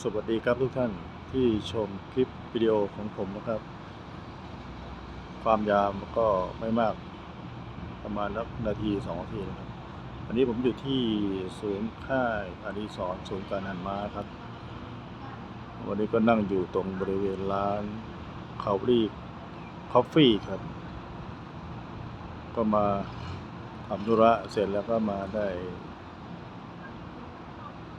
สวัสดีครับทุกท่านที่ชมคลิปวิดีโอของผมนะครับ ความยาวก็ไม่มากประมาณนักนาทีสองนาทีนะครับวันนี้ผมอยู่ที่ศูนย์ค่ายอารีสอนศูนย์การหันมาครับ วันนี้ก็นั่งอยู่ตรงบริเวณร้านคาวรี่คอฟฟี่ครับ ก็มาทำธุระเสร็จแล้วก็มาได้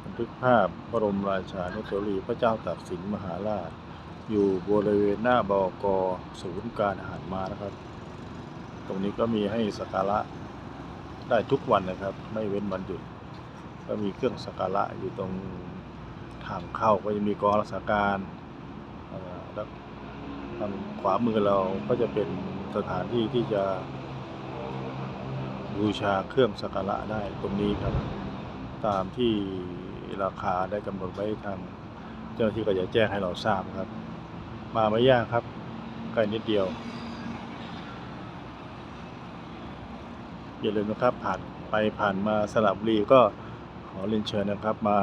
บันทึกภาพบรมราชานุสาวรีย์พระเจ้าตากสินมหาราช อยู่บริเวณหน้าบกศูนย์การอาหารมานะครับ ตรงนี้ก็มีให้สักการะได้ทุกวันนะครับ ไม่เว้นวันหยุด ก็มีเครื่องสักการะอยู่ตรงทางเข้าก็จะมีกองรักษาการแล้วทางขวามือเราก็จะเป็นสถานที่ที่จะบูชาเครื่องสักการะได้ตรงนี้ครับ ตามที่ ราคาได้กำหนดไว้ทางเจ้าหน้าที่ก็จะแจ้งให้เราทราบครับ มาไม่ยากครับใกล้นิดเดียว อย่าลืมนะครับผ่านไปผ่านมาสระบุรีก็ขอเรียนเชิญนะครับมา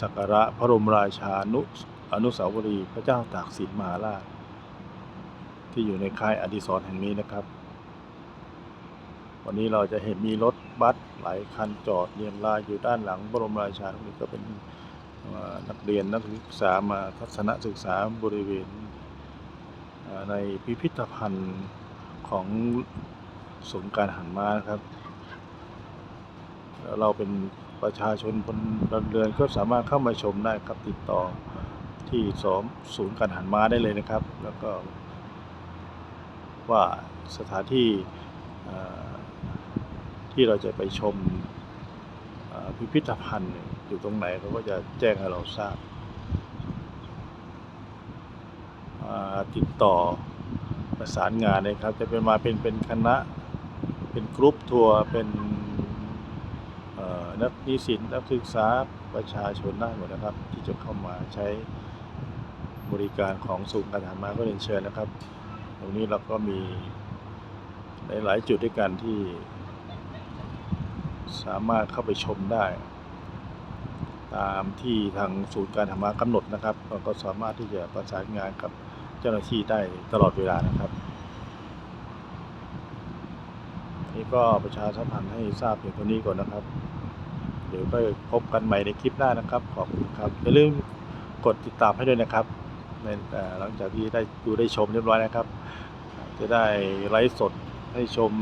สักการะพระบรมราชานุอนุสาวรีย์พระเจ้าตากสินมหาราช ที่อยู่ในค่ายอดิศรแห่งนี้นะครับ วันนี้เราจะเห็นมีรถบัสหลายคันจอดเรียงรายอยู่ด้านหลังบรมราชานุสาวรีย์ก็เป็นนักเรียนนักศึกษามาทัศนศึกษาบริเวณในพิพิธภัณฑ์ของศูนย์การหันม้านะครับ เราเป็นประชาชนคนเรือนก็สามารถเข้ามาชมได้ครับติดต่อที่สองศูนย์การหันม้าได้เลยนะครับ แล้วก็ว่าสถานที่ ที่เราจะไปชมพิพิธภัณฑ์อยู่ตรงไหนเขาก็จะแจ้งให้เราทราบติดต่อประสานงานนะครับ จะเป็นมาเป็นเป็นคณะเป็นกรุ๊ปทัวร์เป็นนักนิสิตนักศึกษาประชาชนได้หมดนะครับ ที่จะเข้ามาใช้บริการของศูนย์การทางมาก็เรียนเชิญนะครับ ตรงนี้เราก็มีหลาย ๆ จุดด้วยกันที่ สามารถเข้าไปชมได้ ตามที่ทางศูนย์การธรรมะกำหนดนะครับเราก็สามารถที่จะประสานงานกับเจ้าหน้าที่ได้ตลอดเวลานะครับนี่ก็ประชาสัมพันธ์ให้ทราบเพียงเท่านี้ก่อนนะครับ เดี๋ยวก็พบกันใหม่ในคลิปหน้านะครับขอบคุณครับอย่าลืมกดติดตามให้ด้วยนะครับในเอ่อหลังจากที่ได้ดูได้ชมเรียบร้อยนะครับ จะได้ไลฟ์สดให้ชม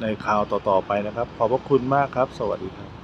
ในข่าวต่อๆไปนะครับ ขอบพระคุณมากครับ สวัสดีครับ